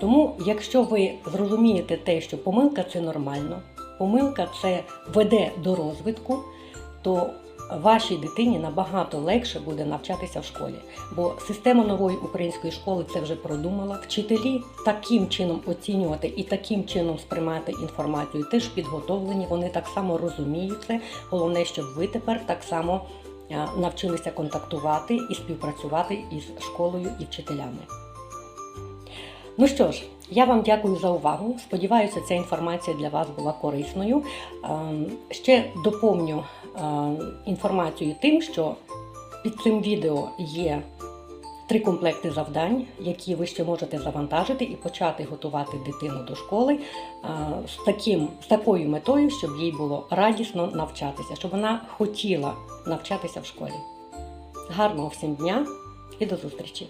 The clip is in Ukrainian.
Тому, якщо ви зрозумієте те, що помилка це нормально, помилка це веде до розвитку, то вашій дитині набагато легше буде навчатися в школі. Бо система нової української школи це вже продумала. Вчителі таким чином оцінювати і таким чином сприймати інформацію теж підготовлені. Вони так само розуміють це. Головне, щоб ви тепер так само навчилися контактувати і співпрацювати із школою і вчителями. Ну що ж, я вам дякую за увагу. Сподіваюся, ця інформація для вас була корисною. Ем, Ще доповню ем, інформацію тим, що під цим відео є три комплекти завдань, які ви ще можете завантажити і почати готувати дитину до школи е, з, таким, з такою метою, щоб їй було радісно навчатися, щоб вона хотіла навчатися в школі. Гарного всім дня і до зустрічі!